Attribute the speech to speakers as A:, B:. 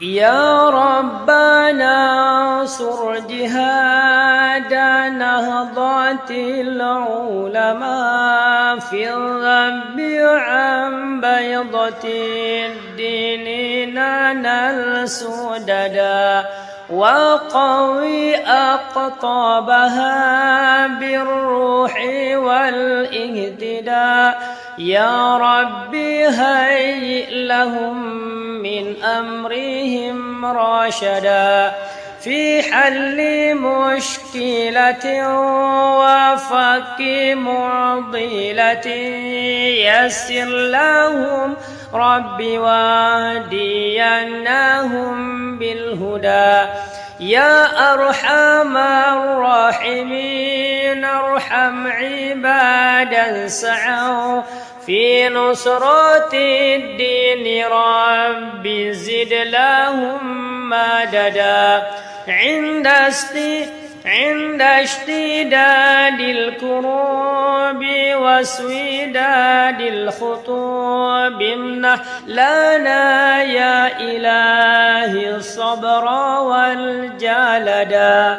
A: يا ربنا انصر جهاد نهضة العلماء في الذب عن بيضة الدين ننال سددا وقوي أقطابها بالروح والاهتداء يا ربي هيئ لهم من أمرهم راشدا في حل مشكلة وفك معضلة. يسر لهم ربي وهديناهم بالهدى. يا أرحم الراحمين. ارحم عبادا سعوا في نصرة الدين رب زد لهم مددا عند عند اشتداد الكروب واسوداد الخطوب امنح لنا يا إلهي الصبر والجلدا